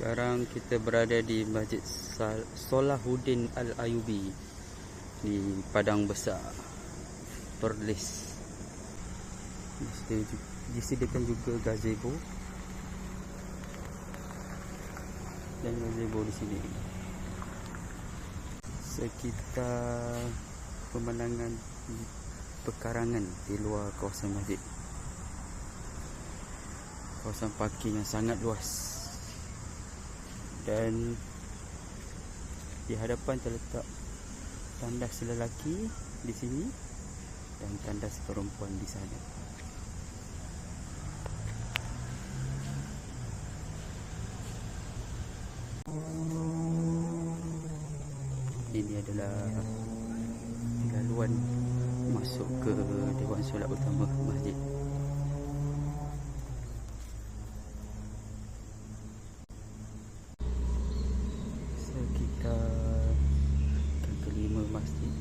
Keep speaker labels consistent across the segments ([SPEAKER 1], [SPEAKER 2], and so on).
[SPEAKER 1] Sekarang kita berada di Masjid Solahuddin Al-Ayubi di Padang Besar, Perlis. Disediakan juga gazebo dan gazebo di sini. Sekitar pemandangan pekarangan di luar kawasan masjid. Kawasan parking yang sangat luas dan di hadapan terletak tandas lelaki di sini dan tandas perempuan di sana. Ini adalah laluan masuk ke Dewan Solat Utama Masjid. masjid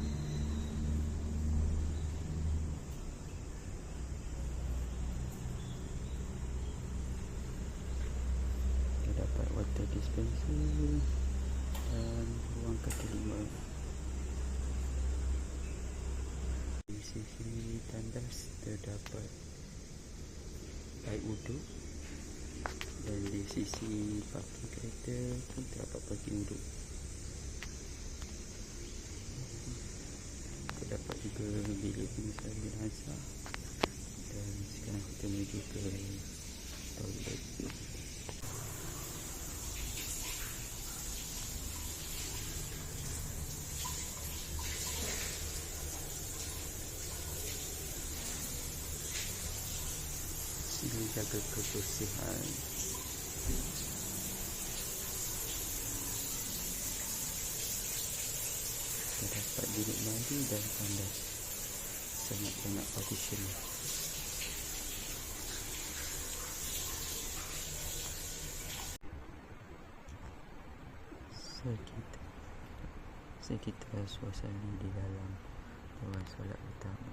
[SPEAKER 1] kita dapat water dispenser. Dan ruang kaki lima di sisi tandas terdapat air wudhu dan di sisi parking kereta pun terdapat parking wudhu dapat juga bilik pengusaha jenazah. Dan sekarang kita menuju ke sini jaga kebersihan. Terdapat bilik mandi dan tandas sangat banyak partition. Sekitar sekitar suasana di dalam. Ruang solat utama